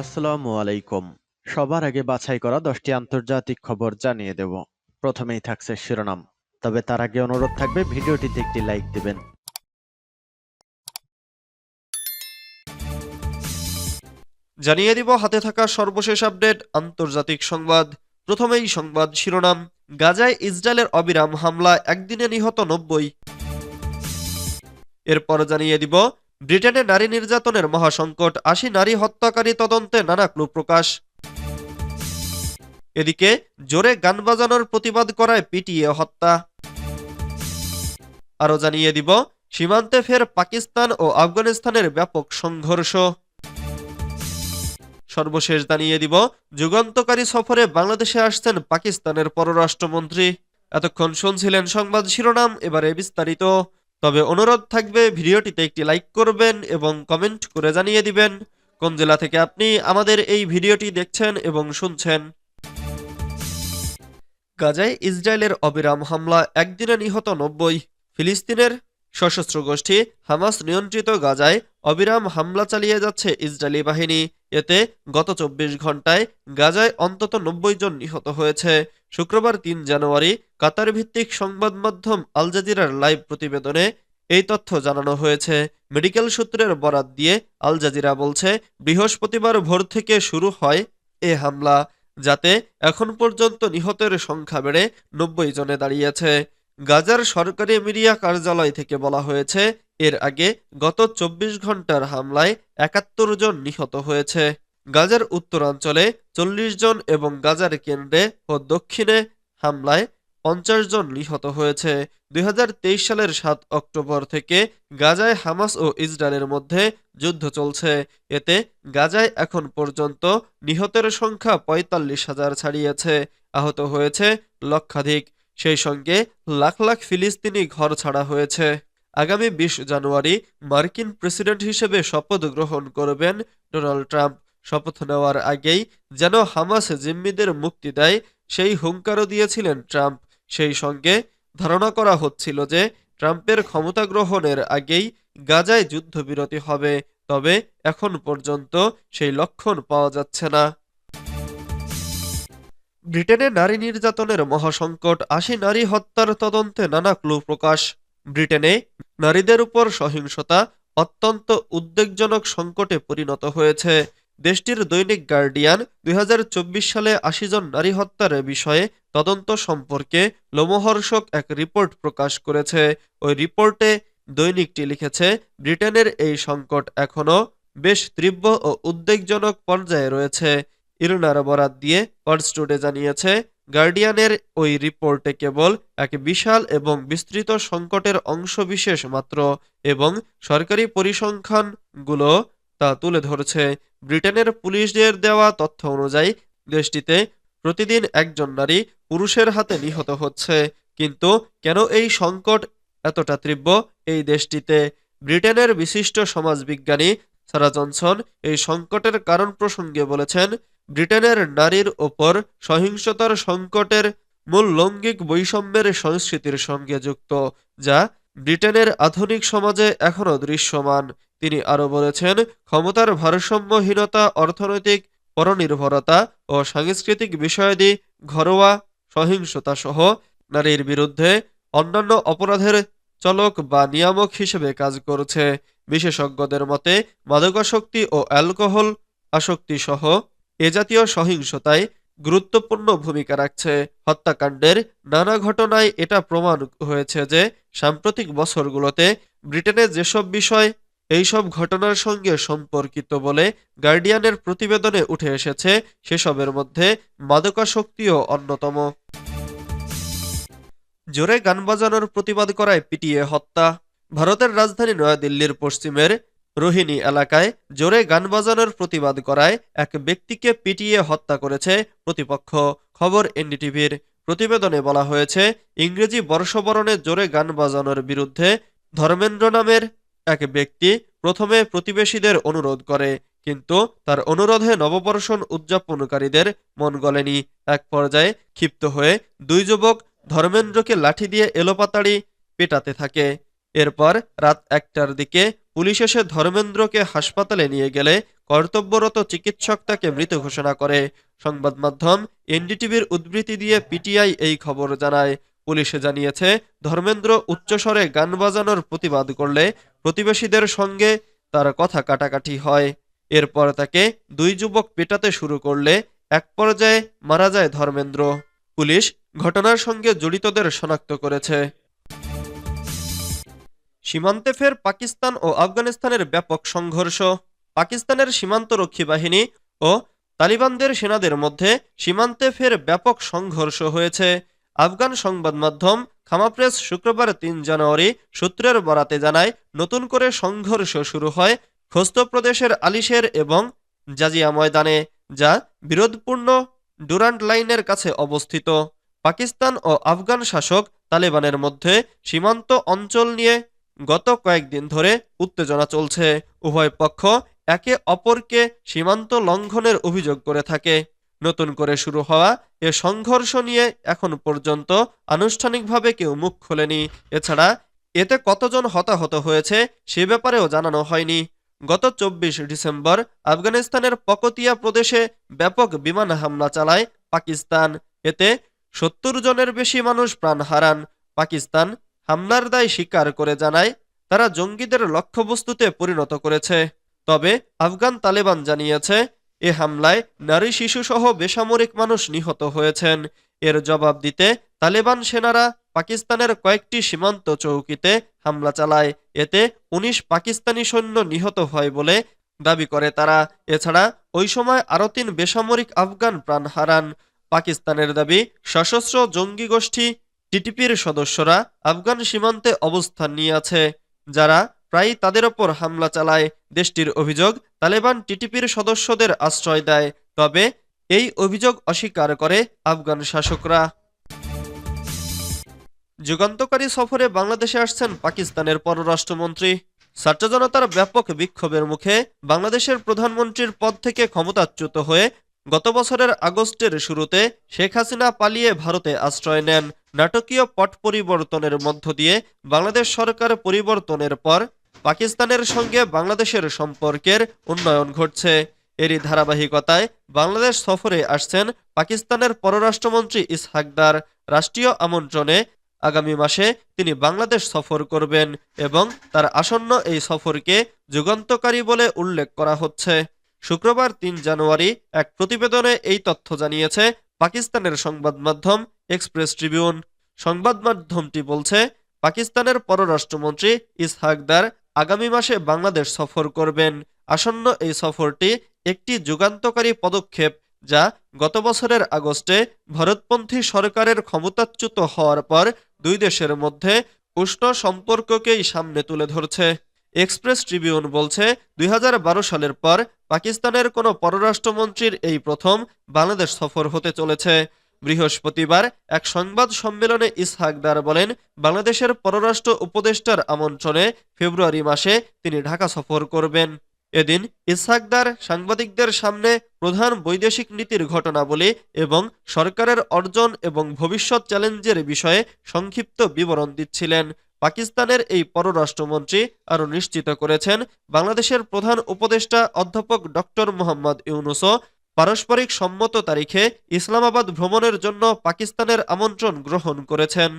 আসসালামু আলাইকুম। সবার আগে বাছাই করা দশটি আন্তর্জাতিক খবর জানিয়ে দেব। প্রথমেই থাকছে শিরোনাম। তবে তার আগে অনুরোধ থাকবে, ভিডিওটিতে একটি লাইক দিবেন। জানিয়ে দিব, হাতে থাকা সর্বশেষ আপডেট, আন্তর্জাতিক সংবাদ। প্রথমেই সংবাদ শিরোনাম, গাজায় ইসরায়েলের অবিরাম হামলা, একদিনে নিহত নব্বই। এরপর জানিয়ে দিব ব্রিটেনে নারী নির্যাতনের মহাসংকট, আশি নারী হত্যাকারী তদন্তে নানা ক্লু প্রকাশ এদিকে, জোরে গান বাজানোর প্রতিবাদ করায় পিটিয়ে হত্যা। আরও জানিয়ে দিব, সীমান্তে ফের পাকিস্তান ও আফগানিস্তানের ব্যাপক সংঘর্ষ। সর্বশেষ জানিয়ে দিব, যুগান্তকারী সফরে বাংলাদেশে আসছেন পাকিস্তানের পররাষ্ট্রমন্ত্রী। এতক্ষণ শুনছিলেন সংবাদ শিরোনাম, এবারে বিস্তারিত। তবে অনুরোধ থাকবে ভিডিওটিতে একটি লাইক করবেন এবং কমেন্ট করে জানিয়ে দিবেন কোন জেলা থেকে আপনি আমাদের এই ভিডিওটি দেখছেন এবং শুনছেন। গাজায় ইসরায়েলের অবিরাম হামলা একদিনে নিহত নব্বই, ফিলিস্তিনের সশস্ত্র গোষ্ঠী হামাস নিয়ন্ত্রিত গাজায় অবিরাম হামলা চালিয়ে যাচ্ছে ইসরায়েলি বাহিনী। এতে গত চব্বিশ ঘন্টায় গাজায় অন্তত নব্বই জন নিহত হয়েছে। শুক্রবার তিন জানুয়ারি কাতার ভিত্তিক সংবাদ মাধ্যম আল জাজিরার লাইভ প্রতিবেদনে এই তথ্য জানানো হয়েছে। মেডিকেল সূত্রের বরাত দিয়ে আল জাজিরা বলছে, বৃহস্পতিবার ভোর থেকে শুরু হয় এ হামলা, যাতে এখন পর্যন্ত নিহতের সংখ্যা বেড়ে নব্বই জনে দাঁড়িয়েছে। গাজার সরকারি মিডিয়া কার্যালয় থেকে বলা হয়েছে, এর আগে গত চব্বিশ ঘণ্টার হামলায় একাত্তর জন নিহত হয়েছে। গাজার উত্তরাঞ্চলে চল্লিশ জন এবং গাজার কেন্দ্রে ও দক্ষিণে হামলায় পঞ্চাশ জন নিহত হয়েছে। দুই হাজার তেইশ সালের সাত অক্টোবর থেকে গাজায় হামাস ও ইসরায়েলের মধ্যে যুদ্ধ চলছে। এতে গাজায় এখন পর্যন্ত নিহতের সংখ্যা পঁয়তাল্লিশ হাজার ছাড়িয়েছে, আহত হয়েছে লক্ষাধিক। সেই সঙ্গে লাখ লাখ ফিলিস্তিনি ঘর ছাড়া হয়েছে। আগামী বিশ জানুয়ারি মার্কিন প্রেসিডেন্ট হিসেবে শপথ গ্রহণ করবেন ডোনাল্ড ট্রাম্প। শপথ নেওয়ার আগেই যেন হামাস জিম্মিদের মুক্তি দেয়, সেই হুঙ্কারও দিয়েছিলেন ট্রাম্প। সেই সঙ্গে ধারণা করা হচ্ছিল যে ট্রাম্পের ক্ষমতা গ্রহণের আগেই গাজায় যুদ্ধবিরতি হবে, তবে এখন পর্যন্ত সেই লক্ষণ পাওয়া যাচ্ছে না। ব্রিটেনে নারী নির্যাতনের মহাসংকট, আশি নারী হত্যার তদন্তে নানা ক্লু প্রকাশ। ব্রিটেনে নারীদের উপর সহিংসতা অত্যন্ত উদ্বেগজনক সংকটে পরিণত হয়েছে। দেশটির দৈনিক গার্ডিয়ান দু হাজার চব্বিশ সালে আশি জন নারী হত্যার বিষয়ে তদন্ত সম্পর্কে লোমহর্ষক এক রিপোর্ট প্রকাশ করেছে। ওই রিপোর্টে দৈনিকটি লিখেছে, ব্রিটেনের এই সংকট এখনও বেশ তীব্র ও উদ্বেগজনক পর্যায়ে রয়েছে। ইরুনার বরাত দিয়ে পার্সটুডে জানিয়েছে, গার্ডিয়ানের ওই রিপোর্টে কেবল এক বিশাল এবং বিস্তৃত সংকটের অংশবিশেষ মাত্র এবং সরকারি পরিসংখ্যানগুলো তা তুলে ধরছে ব্রিটেনের পুলিশদের দেওয়া তথ্য অনুযায়ী দেশটিতে প্রতিদিন একজন নারী পুরুষের হাতে নিহত হচ্ছে। কিন্তু কেন এই সংকট এতটা তীব্র এই দেশটিতে? ব্রিটেনের বিশিষ্ট সমাজবিজ্ঞানী সারা জনসন এই সংকটের কারণ প্রসঙ্গে বলেছেন, ব্রিটেনের নারীর ওপর সহিংসতার সংকটের মূল লৈঙ্গিক বৈষম্যের সংস্কৃতির সঙ্গে যুক্ত, যা ব্রিটেনের আধুনিক সমাজে এখনও দৃশ্যমান। তিনি আরও বলেছেন, ক্ষমতার ভারসাম্যহীনতা, অর্থনৈতিক পরনির্ভরতা ও সাংস্কৃতিক বিষয়াদি ঘরোয়া সহিংসতা সহ নারীর বিরুদ্ধে অন্যান্য অপরাধের চলক বা নিয়ামক হিসেবে কাজ করছে। বিশেষজ্ঞদের মতে, মাদকাসক্তি ও অ্যালকোহল আসক্তি সহ এ জাতীয় সহিংসতায় গুরুত্বপূর্ণ ভূমিকা রাখছে। হত্যাকাণ্ডের নানা ঘটনায় এটা প্রমাণ হয়েছে যে, সাম্প্রতিক বছরগুলোতে ব্রিটেনে যেসব বিষয় এইসব ঘটনার সঙ্গে সম্পর্কিত বলে গার্ডিয়ানের প্রতিবেদনে উঠে এসেছে, সেসবের মধ্যে মাদকাসক্তিও অন্যতম। জোরে গান বাজানোর প্রতিবাদ করায় পিটিয়ে হত্যা। ভারতের রাজধানী নয়াদিল্লির পশ্চিমের রোহিণী এলাকায় জোরে গান বাজানোর প্রতিবাদ করায় এক ব্যক্তিকে পিটিয়ে হত্যা করেছে প্রতিপক্ষ। খবর এনডিটিভির। প্রতিবেদনে বলা হয়েছে, ইংরেজি বর্ষবরণে জোরে গান বাজানোর বিরুদ্ধে ধর্মেন্দ্র নামের এক ব্যক্তি প্রথমে প্রতিবেশীদের অনুরোধ করে, কিন্তু তার অনুরোধে নববর্ষণ উদযাপনকারীদের মন গলেনি। এক পর্যায়ে ক্ষিপ্ত হয়ে দুই যুবক ধর্মেন্দ্রকে লাঠি দিয়ে এলোপাতাড়ি পেটাতে থাকে। এরপর রাত একটার দিকে পুলিশ এসে ধর্মেন্দ্রকে হাসপাতালে নিয়ে গেলে কর্তব্যরত চিকিৎসক তাকে মৃত ঘোষণা করে। সংবাদ মাধ্যম এনডিটিভির উদ্ধৃতি দিয়ে পিটিআই এই খবর জানায়। পুলিশে জানিয়েছে, ধর্মেন্দ্র উচ্চস্বরে গান বাজানোর প্রতিবাদ করলে প্রতিবেশীদের সঙ্গে তার কথা কাটাকাটি হয়। এরপর তাকে দুই যুবক পেটাতে শুরু করলে, এক পর্যায়ে মারা যায় ধর্মেন্দ্র। পুলিশ ঘটনার সঙ্গে জড়িতদের শনাক্ত করেছে। সীমান্তে ফের পাকিস্তান ও আফগানিস্তানের ব্যাপক সংঘর্ষ। পাকিস্তানের সীমান্তরক্ষী বাহিনী ও তালিবানদের সেনাদের মধ্যে সীমান্তে ফের ব্যাপক সংঘর্ষ হয়েছে। আফগান সংবাদ মাধ্যম খামাপ্রেস শুক্রবার তিন জানুয়ারি সূত্রের বরাতে জানায়, নতুন করে সংঘর্ষ শুরু হয় খোস্ত প্রদেশের আলিশের এবং জাজিয়া ময়দানে, যা বিরোধপূর্ণ ডুরান্ট লাইনের কাছে অবস্থিত। পাকিস্তান ও আফগান শাসক তালেবানের মধ্যে সীমান্ত অঞ্চল নিয়ে গত কয়েকদিন ধরে উত্তেজনা চলছে। উভয় পক্ষ একে অপরকে সীমান্ত লঙ্ঘনের অভিযোগ করে থাকে। নতুন করে শুরু হওয়া এ সংঘর্ষ নিয়ে এখন পর্যন্ত আনুষ্ঠানিকভাবে কেউ মুখ খোলেনি। এছাড়া এতে কতজন হতাহত হয়েছে সে ব্যাপারেও জানানো হয়নি। গত চব্বিশ ডিসেম্বর আফগানিস্তানের পকতিয়া প্রদেশে ব্যাপক বিমান হামলা চালায় পাকিস্তান। এতে সত্তর জনের বেশি মানুষ প্রাণ হারান। পাকিস্তান হামলার দায় স্বীকার করে জানায়, তারা জঙ্গিদের লক্ষ্যবস্তুতে পরিণত করেছে। তবে আফগান তালেবান জানিয়েছে এ হামলায় নারী শিশুসহ বেসামরিক মানুষ নিহত হয়েছেন। এর জবাব দিতে তালেবান সেনারা পাকিস্তানের কয়েকটি সীমান্ত চৌকিতে হামলা চালায়। এতে ১৯ পাকিস্তানি সৈন্য নিহত হয় বলে দাবি করে তারা। এছাড়া ওই সময় আরও তিন বেসামরিক আফগান প্রাণ হারান। পাকিস্তানের দাবি, সশস্ত্র জঙ্গি গোষ্ঠী, টিটিপির সদস্যরা আফগান সীমান্তে অবস্থান নিয়ে আছে, যারা প্রায়ই তাদের ওপর হামলা চালায় দেশটির অভিযোগ, তালেবান টিটিপির সদস্যদের আশ্রয় দেয়। তবে এই অভিযোগ অস্বীকার করে আফগান শাসকরা। যুগান্তকারী সফরে বাংলাদেশে আসছেন পাকিস্তানের পররাষ্ট্রমন্ত্রী। ছাত্র জনতার ব্যাপক বিক্ষোভের মুখে বাংলাদেশের প্রধানমন্ত্রীর পদ থেকে ক্ষমতাচ্যুত হয়ে গত বছরের আগস্টের শুরুতে শেখ হাসিনা পালিয়ে ভারতে আশ্রয় নেন। নাটকীয় পট পরিবর্তনের মধ্য দিয়ে বাংলাদেশ সরকার পরিবর্তনের পর পাকিস্তানের সঙ্গে বাংলাদেশের সম্পর্কের উন্নয়ন ঘটছে। এরই ধারাবাহিকতায় বাংলাদেশ সফরে আসছেন পাকিস্তানের পররাষ্ট্রমন্ত্রী ইসহাকদার রাষ্ট্রীয় আমন্ত্রণে আগামী মাসে তিনি বাংলাদেশ সফর করবেন এবং তার আসন্ন এই সফরকে যুগান্তকারী বলে উল্লেখ করা হচ্ছে। শুক্রবার তিন জানুয়ারি এক প্রতিবেদনে এই তথ্য জানিয়েছে পাকিস্তানের সংবাদ মাধ্যম এক্সপ্রেস ট্রিবিউন। সংবাদ মাধ্যমটি বলছে, পাকিস্তানের পররাষ্ট্রমন্ত্রী ইসহাকদার আগামী মাসে বাংলাদেশ সফর করবেন। আসন্ন এই সফরটি একটি যুগান্তকারী পদক্ষেপ যা গত বছরের আগস্টে ভারতপন্থী সরকারের ক্ষমতাচ্যুত হওয়ার পর দুই দেশের মধ্যে উষ্ণ সম্পর্ককেই সামনে তুলে ধরছে। এক্সপ্রেস ট্রিবিউন বলছে, দুই হাজার বারো সালের পর পাকিস্তানের কোনো পররাষ্ট্রমন্ত্রীর এই প্রথম বাংলাদেশ সফর হতে চলেছে। বৃহস্পতিবার এক সংবাদ সম্মেলনে ইসহাকদার বলেন, বাংলাদেশের পররাষ্ট্র উপদেষ্টার আমন্ত্রণে ফেব্রুয়ারি মাসে তিনি ঢাকা সফর করবেন। এদিন ইসহাকদার সাংবাদিকদের সামনে প্রধান বৈদেশিক নীতির ঘটনাবলী এবং সরকারের অর্জন এবং ভবিষ্যৎ চ্যালেঞ্জের বিষয়ে সংক্ষিপ্ত বিবরণ দিচ্ছিলেন। পাকিস্তানের এই পররাষ্ট্রমন্ত্রী আরও নিশ্চিত করেছেন, বাংলাদেশের প্রধান উপদেষ্টা অধ্যাপক ডক্টর মোহাম্মদ ইউনুসও পারস্পরিক সম্মত তারিখে ইসলামাবাদ ভ্রমণের জন্য পাকিস্তানের আমন্ত্রণ গ্রহণ করেছেন।